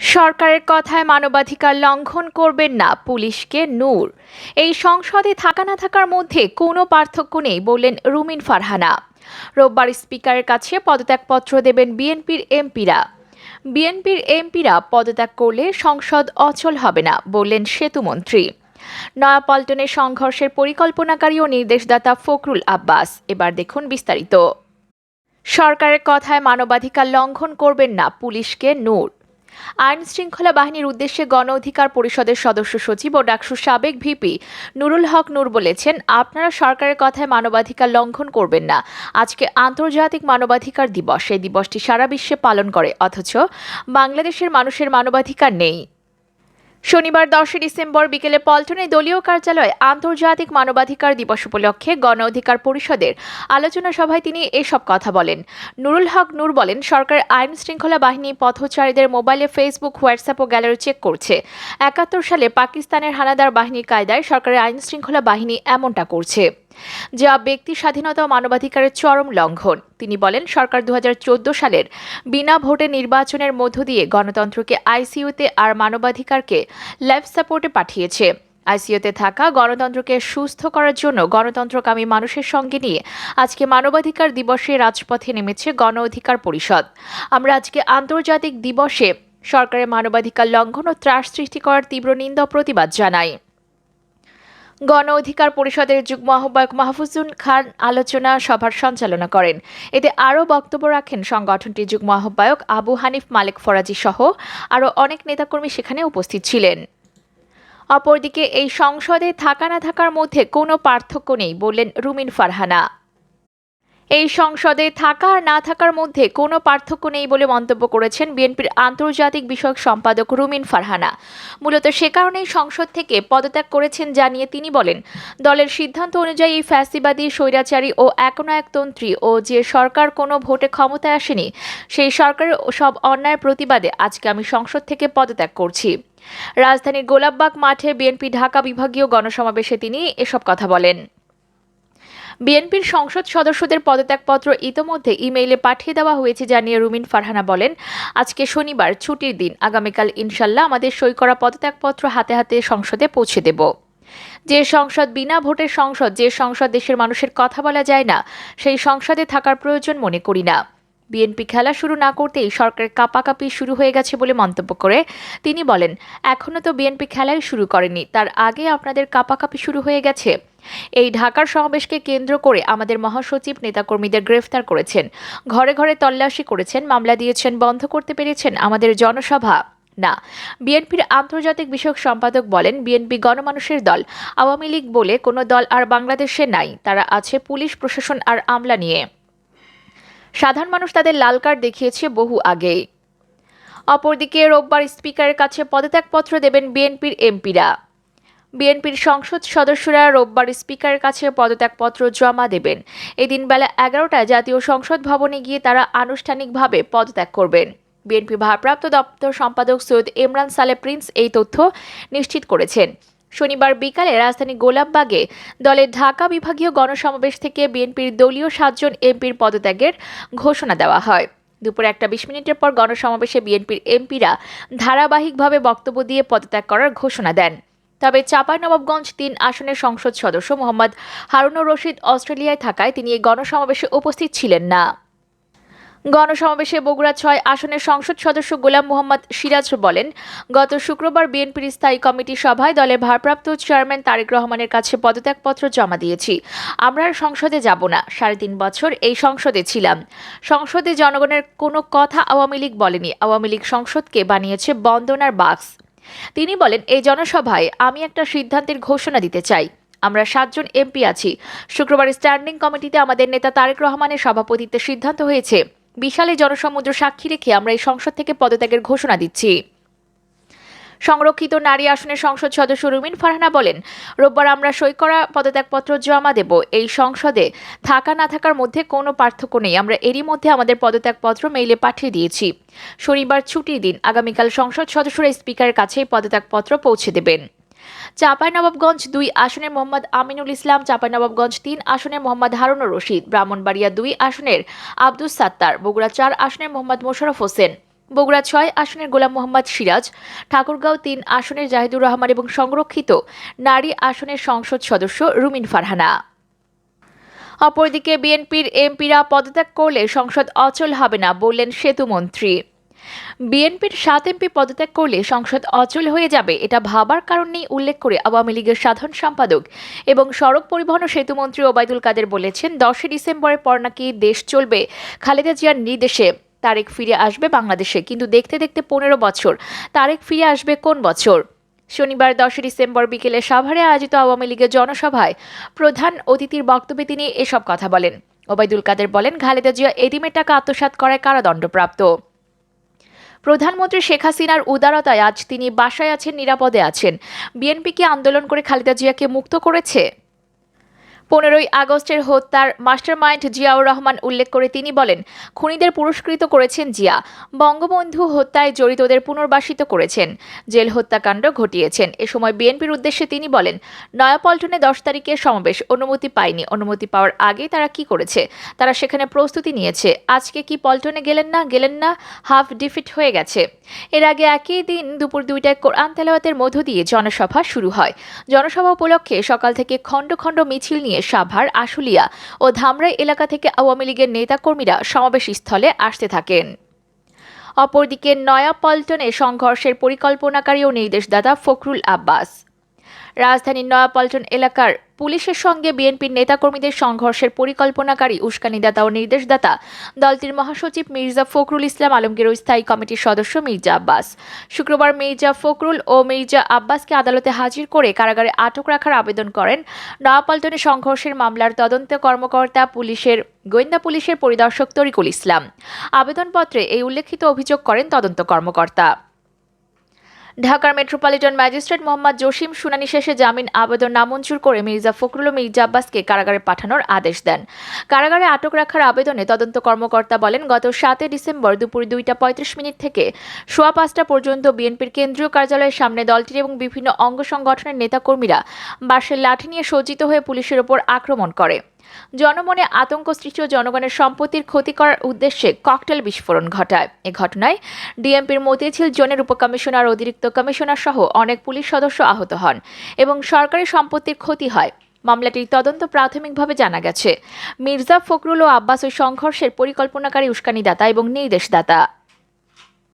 সরকারের কথায় মানবাধিকার লঙ্ঘন করবেন না, পুলিশকে নূর। এই সংসদে থাকা না থাকার মধ্যে কোনো পার্থক্য নেই বললেন রুমিন ফারহানা। রোববার স্পিকারের কাছে পদত্যাগপত্র দেবেন বিএনপির এমপিরা। বিএনপির এমপিরা পদত্যাগ করলে সংসদ অচল হবে না, বললেন সেতুমন্ত্রী নয়াপল্টনে সংঘর্ষের পরিকল্পনাকারী ও নির্দেশদাতা ফখরুল আব্বাস। এবার দেখুন বিস্তারিত। সরকারের কথায় মানবাধিকার লঙ্ঘন করবেন না, পুলিশকে নূর। আইন শৃঙ্খলা বাহিনীর উদ্দেশ্যে গণ অধিকার পরিষদের সদস্য সচিব ও ডাকসুর সাবেক ভিপি নুরুল হক নূর বলেছেন, আপনারা সরকারের কথায় মানবাধিকার লঙ্ঘন করবেন না। আজকে আন্তর্জাতিক মানবাধিকার দিবস। এই দিবসটি সারা বিশ্বে পালন করে। অথচ বাংলাদেশের মানুষের মানবাধিকার নেই। শনিবার দশই ডিসেম্বর বিকেলে পল্টনে দলীয় কার্যালয়ে আন্তর্জাতিক মানবাধিকার দিবস উপলক্ষে গণ অধিকার পরিষদের আলোচনা সভায় তিনি এসব কথা বলেন। নুরুল হক নূর বলেন, সরকার আইন শৃঙ্খলা বাহিনী পথচারীদের মোবাইলে ফেসবুক, হোয়াটসঅ্যাপ ও গ্যালারি চেক করছে। একাত্তর সালে পাকিস্তানের হানাদার বাহিনীর কায়দায় সরকারের আইন শৃঙ্খলা বাহিনী এমনটা করছে। যা ব্যক্তি স্বাধীনতা ও মানবাধিকারের চরম লঙ্ঘন। তিনি বলেন, সরকার দু হাজার চোদ্দ সালের বিনা ভোটে নির্বাচনের মধ্য দিয়ে গণতন্ত্রকে আইসিইউতে আর মানবাধিকারকে লাইফ সাপোর্টে পাঠিয়েছে। আইসিইউতে থাকা গণতন্ত্রকে সুস্থ করার জন্য গণতন্ত্রকামী মানুষের সঙ্গে নিয়ে আজকে মানবাধিকার দিবসে রাজপথে নেমেছে গণ অধিকার পরিষদ। আমরা আজকে আন্তর্জাতিক দিবসে সরকারের মানবাধিকার লঙ্ঘন ও ত্রাস সৃষ্টি করার তীব্র নিন্দা প্রতিবাদ জানাই। গণ অধিকার পরিষদের যুগ্ম আহ্বায়ক মাহফুজুল খান আলোচনা সভার সঞ্চালনা করেন। এতে আরও বক্তব্য রাখেন সংগঠনটির যুগ্ম আহ্বায়ক আবু হানিফ মালিক ফরাজি সহ আরও অনেক নেতাকর্মী সেখানে উপস্থিত ছিলেন। অপরদিকে এই সংসদে থাকা না থাকার মধ্যে কোনো পার্থক্য নেই বললেন রুমিন ফারহানা। এই সংসদে থাকা আর না থাকার মধ্যে কোনো পার্থক্য নেই বলে মন্তব্য করেছেন বিএনপির আন্তর্জাতিক বিষয়ক সম্পাদক রুমিন ফারহানা। মূলত সে কারণেই সংসদ থেকে পদত্যাগ করেছেন জানিয়ে তিনি বলেন, দলের সিদ্ধান্ত অনুযায়ী এই ফ্যাসিবাদী, স্বৈরাচারী ও একনায়কতন্ত্রী ও যে সরকার কোনো ভোটে ক্ষমতায় আসেনি, সেই সরকারের সব অন্যায়ের প্রতিবাদে আজকে আমি সংসদ থেকে পদত্যাগ করছি। রাজধানীর গোলাপবাগ মাঠে বিএনপি ঢাকা বিভাগীয় গণসমাবেশে তিনি এসব কথা বলেন। বিএনপির সংসদ সদস্যদের পদত্যাগপত্র ইতোমধ্যে ইমেইলে পাঠিয়ে দেওয়া হয়েছে জানিয়ে রুমিন ফারহানা বলেন, আজকে শনিবার ছুটির দিন, আগামীকাল ইনশাল্লাহ আমাদের সই করা পদত্যাগপত্র হাতে হাতে সংসদে পৌঁছে দেব। যে সংসদ বিনা ভোটের সংসদ, যে সংসদ দেশের মানুষের কথা বলা যায় না, সেই সংসদে থাকার প্রয়োজন মনে করি না। বিএনপি খেলা শুরু না করতেই সরকারের কাপাকাপি শুরু হয়ে গেছে বলে মন্তব্য করে তিনি বলেন এখনও তো বিএনপি খেলাই শুরু করেনি, তার আগে আপনাদের কাপাকাপি শুরু হয়ে গেছে। এই ঢাকার সমাবেশকে কেন্দ্র করে আমাদের মহাসচিব নেতাকর্মীদের গ্রেফতার করেছেন। ঘরে ঘরে তল্লাশি করেছেন, মামলা দিয়েছেন, বন্ধ করতে পেরেছেন আমাদের জনসভা। না, বিএনপির আন্তর্জাতিক বিষয়ক সম্পাদক বলেন, বিএনপি গণমানুষের দল, আওয়ামী লীগ বলে কোনো দল আর বাংলাদেশে নাই, তারা আছে পুলিশ, প্রশাসন আর আমলা নিয়ে। সাধারণ মানুষ তাদের লাল কার্ড দেখিয়েছে বহু আগেই। অপরদিকে রোববার স্পিকারের কাছে পদত্যাগপত্র দেবেন বিএনপির এমপিরা। বিএনপির সংসদ সদস্যরা রোববার স্পিকারের কাছে পদত্যাগপত্র জমা দেবেন। এদিন বেলা এগারোটায় জাতীয় সংসদ ভবনে গিয়ে তারা আনুষ্ঠানিকভাবে পদত্যাগ করবেন। বিএনপি ভারপ্রাপ্ত দপ্তর সম্পাদক সৈয়দ ইমরান সালে প্রিন্স এই তথ্য নিশ্চিত করেছেন। শনিবার বিকালে রাজধানী গোলাপবাগে দলের ঢাকা বিভাগীয় গণসমাবেশ থেকে বিএনপির দলীয় সাতজন এমপির পদত্যাগের ঘোষণা দেওয়া হয়। দুপুর একটা বিশ মিনিটের পর গণসমাবেশে বিএনপির এমপিরা ধারাবাহিকভাবে বক্তব্য দিয়ে পদত্যাগ করার ঘোষণা দেন। তবে চাঁপাইনবাবগঞ্জ তিন আসনের সংসদ সদস্য মোহাম্মদ হারুনুর রশিদ অস্ট্রেলিয়ায় থাকায় তিনি এই গণসমাবেশে উপস্থিত ছিলেন না। গণসমাবেশে বগুড়া ছয় আসনের সংসদ সদস্য গোলাম মোহাম্মদ সিরাজ বলেন, গত শুক্রবার বিএনপির স্থায়ী কমিটি সভায় দলের ভারপ্রাপ্ত চেয়ারম্যান তারেক রহমানের কাছে পদত্যাগপত্র জমা দিয়েছি। আমরা আর সংসদে যাব না, সাড়ে তিন বছর এই সংসদে ছিলাম। সংসদে জনগণের কোনো কথা আওয়ামী লীগ বলেনি। আওয়ামী লীগ সংসদকে বানিয়েছে বন্দনার বাক্স। তিনি বলেন, এই জনসভায় আমি একটা সিদ্ধান্তের ঘোষণা দিতে চাই। আমরা সাতজন এমপি আছি। শুক্রবার স্ট্যান্ডিং কমিটিতে আমাদের নেতা তারেক রহমানের সভাপতিত্বে সিদ্ধান্ত হয়েছে। বিশালে জনসমুদ্র সাক্ষী রেখে আমরা এই সংসদ থেকে পদত্যাগের ঘোষণা দিচ্ছি। সংরক্ষিত নারী আসনের সংসদ সদস্য রুমিন ফারহানা বলেন, রোববার আমরা সই করা পদত্যাগপত্র জমা দেব। এই সংসদে থাকা না থাকার মধ্যে কোনো পার্থক্য নেই। আমরা এরই মধ্যে আমাদের পদত্যাগপত্র মেইলে পাঠিয়ে দিয়েছি। শনিবার ছুটির দিন আগামীকাল সংসদ সদস্যরা স্পিকারের কাছে পদত্যাগপত্র পৌঁছে দেবেন। চাঁপাইনবাবগঞ্জ দুই আসনের মোহাম্মদ আমিনুল ইসলাম, চাঁপাইনবাবগঞ্জ তিন আসনের মোহাম্মদ হারুনুর রশিদ, ব্রাহ্মণবাড়িয়া দুই আসনের আব্দুস সাত্তার, বগুড়া চার আসনের মোহাম্মদ মোশারফ হোসেন। বগুড়া ছয় আসনের গোলাম মোহাম্মদ সিরাজ, ঠাকুরগাঁও তিন আসনের জাহিদুর রহমান এবং সংরক্ষিত নারী আসনের সংসদ সদস্য রুমিন ফারহানা। অপরদিকে বিএনপির এমপিরা পদত্যাগ করলে সংসদ অচল হবে না বললেন সেতুমন্ত্রী বিএনপির সাত এমপি পদত্যাগ করলে সংসদ অচল হয়ে যাবে এটা ভাবার কারণ নেই উল্লেখ করে আওয়ামী লীগের সাধারণ সম্পাদক এবং সড়ক পরিবহন ও সেতুমন্ত্রী ওবায়দুল কাদের বলেছেন, দশই ডিসেম্বরের পর নাকি দেশ চলবে। খালেদা জিয়ার নির্দেশে তারেক ফিরে আসবে বাংলাদেশে। কিন্তু দেখতে দেখতে পনেরো বছর। তারেক ফিরে আসবে কোন বছর? শনিবার দশই ডিসেম্বর বিকেলে সাভারে আয়োজিত আওয়ামী লীগের জনসভায় প্রধান অতিথির বক্তব্যে তিনি এসব কথা বলেন। ওবায়দুল কাদের বলেন, খালেদা জিয়া এদিমের টাকা আত্মসাৎ করায় কারাদণ্ডপ্রাপ্ত। প্রধানমন্ত্রী শেখ হাসিনার উদারতায় আজ তিনি বাসায় আছেন, নিরাপদে আছেন। বিএনপি কি আন্দোলন করে খালেদা জিয়াকে মুক্ত করেছে? পনেরোই আগস্টের হত্যার মাস্টারমাইন্ড জিয়াউর রহমান উল্লেখ করে তিনি বলেন, খুনিদের পুরস্কৃত করেছেন জিয়া, বঙ্গবন্ধু হত্যায় জড়িতদের পুনর্বাসিত করেছেন, জেল হত্যাকাণ্ড ঘটিয়েছেন। এ সময় বিএনপির উদ্দেশ্যে তিনি বলেন, নয়াপল্টনে দশ তারিখে সমাবেশ, অনুমতি পায়নি অনুমতি পাওয়ার আগে তারা কি করেছে? তারা সেখানে প্রস্তুতি নিয়েছে। আজকে কি পল্টনে গেলেন না? গেলেন না? হাফ ডিফিট হয়ে গেছে। এর আগে একই দিন দুপুর দুইটায় কোরআন তেলাওয়াতের মধ্য দিয়ে জনসভা শুরু হয়। জনসভা উপলক্ষে সকাল থেকে খণ্ড খণ্ড মিছিল নিয়ে সাভার, আশুলিয়া ও ধামরাই এলাকা থেকে আওয়ামী লীগের নেতাকর্মীরা সমাবেশ স্থলে আসতে থাকেন। অপরদিকে নয়াপল্টনে সংঘর্ষের পরিকল্পনাকারী ও নির্দেশদাতা ফখরুল আব্বাস। রাজধানীর নয়াপল্টন এলাকার পুলিশের সঙ্গে বিএনপির নেতাকর্মীদের সংঘর্ষের পরিকল্পনাকারী উস্কানিদাতা ও নির্দেশদাতা দলটির মহাসচিব মির্জা ফখরুল ইসলাম আলমগীর ও স্থায়ী কমিটির সদস্য মির্জা আব্বাস। শুক্রবার মির্জা ফখরুল ও মির্জা আব্বাসকে আদালতে হাজির করে কারাগারে আটক রাখার আবেদন করেন। নয়াপল্টনে সংঘর্ষের মামলার তদন্ত কর্মকর্তা পুলিশের গোয়েন্দা পুলিশের পরিদর্শক তরিকুল ইসলাম। আবেদনপত্রে এই উল্লেখিত অভিযোগ করেন তদন্ত কর্মকর্তা। ঢাকার মেট্রোপলিটন ম্যাজিস্ট্রেট মোহাম্মদ জসিম শুনানি শেষে জামিন আবেদন নামঞ্জুর করে মির্জা ফখরুল ও মির্জা আব্বাসকে কারাগারে পাঠানোর আদেশ দেন। কারাগারে আটক রাখার আবেদনে তদন্ত কর্মকর্তা বলেন, গত সাতই ডিসেম্বর দুপুর দুইটা পঁয়ত্রিশ মিনিট থেকে সোয়া পাঁচটা পর্যন্ত বিএনপির কেন্দ্রীয় কার্যালয়ের সামনে দলটির এবং বিভিন্ন অঙ্গ সংগঠনের নেতাকর্মীরা বাঁশের লাঠি নিয়ে সজ্জিত হয়ে পুলিশের ওপর আক্রমণ করে। জনমনে আতঙ্ক সৃষ্টি ও জনগণের সম্পত্তির ক্ষতি করার উদ্দেশ্যে ককটেল বিস্ফোরণ ঘটায়। এ ঘটনায় ডিএমপির মতিঝিল জোনের উপকমিশনার অতিরিক্ত কমিশনার সহ অনেক পুলিশ সদস্য আহত হন এবং সরকারি সম্পত্তির ক্ষতি হয়। মামলাটির তদন্ত প্রাথমিকভাবে জানা গেছে। মির্জা ফখরুল ও আব্বাস ওই সংঘর্ষের পরিকল্পনাকারী উস্কানিদাতা এবং নির্দেশদাতা।